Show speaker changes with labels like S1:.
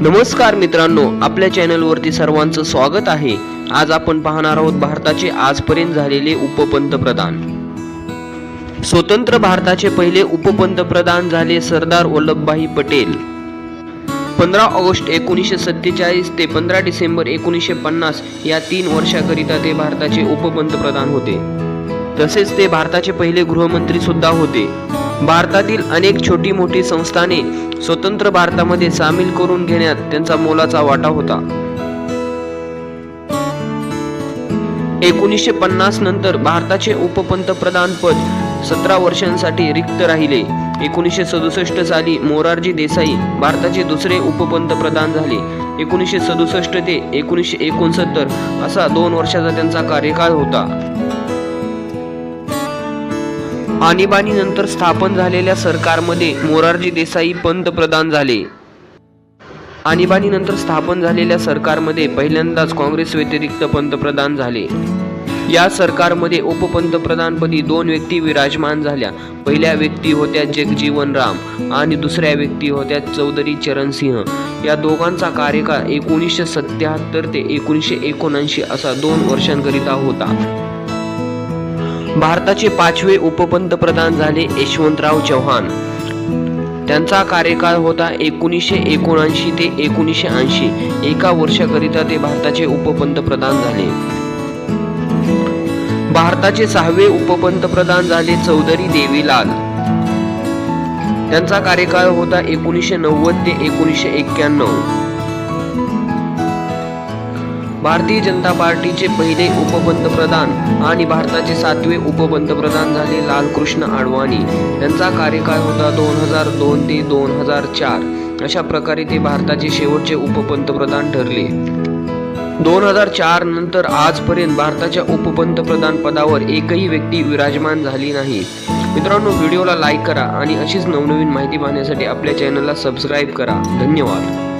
S1: नमस्कार मित्रांनो आपल्या चॅनलवरती सर्वांचं स्वागत आहे. आज आपण पाहणार आहोत भारताचे आजपर्यंत झालेले उपपंतप्रधान. स्वतंत्र भारताचे पहिले उपपंतप्रधान झाले सरदार वल्लभभाई पटेल. पंधरा ऑगस्ट एकोणीसशे सत्तेचाळीस ते पंधरा डिसेंबर एकोणीसशे पन्नास या तीन वर्षाकरिता ते भारताचे उपपंतप्रधान होते. तसेच ते भारताचे पहिले गृहमंत्री सुद्धा होते. भारतातील अनेक छोटी मोठी संस्थाने स्वतंत्र भारतामध्ये सामील करून घेण्यात त्यांचा मोलाचा वाटा होता. एकोणीसशे पन्नास नंतर भारताचे उपपंतप्रधान पद सतरा वर्षांसाठी रिक्त राहिले. एकोणीसशे सदुसष्ट साली मोरारजी देसाई भारताचे दुसरे उपपंतप्रधान झाले. एकोणीसशे सदुसष्ट ते एकोणीसशे एकोणसत्तर असा दोन वर्षाचा त्यांचा कार्यकाळ होता. आणीबाणीनंतर स्थापन झालेल्या सरकारमध्ये मोरारजी देसाई पंतप्रधान झाले. आणीबाणीनंतर स्थापन झालेल्या सरकारमध्ये पहिल्यांदाच काँग्रेस व्यतिरिक्त पंतप्रधान झाले. या सरकारमध्ये उपपंतप्रधानपदी दोन व्यक्ती विराजमान झाल्या. पहिल्या व्यक्ती होत्या जगजीवन राम आणि दुसऱ्या व्यक्ती होत्या चौधरी चरणसिंह या दोघांचा कार्यकाळ एकोणीसशे सत्याहत्तर ते एकोणीसशे एकोणऐंशी असा दोन वर्षांकरिता होता. भारताचे पाचवे उपपंतप्रधान झाले यशवंतराव चव्हाण. त्यांचा कार्यकाळ होता एकोणीसशे एकोणऐंशी ते एकोणीसशे ऐंशी. एका वर्षाकरिता ते भारताचे उपपंतप्रधान झाले. भारताचे सहावे उपपंतप्रधान झाले चौधरी देवीलाल. त्यांचा कार्यकाळ होता एकोणीसशे नव्वद ते एकोणीसशे एक्क्याण्णव. भारतीय जनता पार्टीचे पहिले उपपंतप्रधान आणि भारताचे सातवे उपपंतप्रधान झाले लालकृष्ण आडवाणी. यांचा कार्यकाळ होता दोन हजार दोन ते दोन हजार चार. अशा प्रकारे ते भारताचे शेवटचे उपपंतप्रधान ठरले. दोन हजार चार नंतर आजपर्यंत भारताच्या उपपंतप्रधान पदावर एकही व्यक्ती विराजमान झाली नाही. मित्रांनो व्हिडिओला लाईक करा आणि अशीच नवनवीन माहिती पाहण्यासाठी आपल्या चॅनलला सबस्क्राईब करा. धन्यवाद.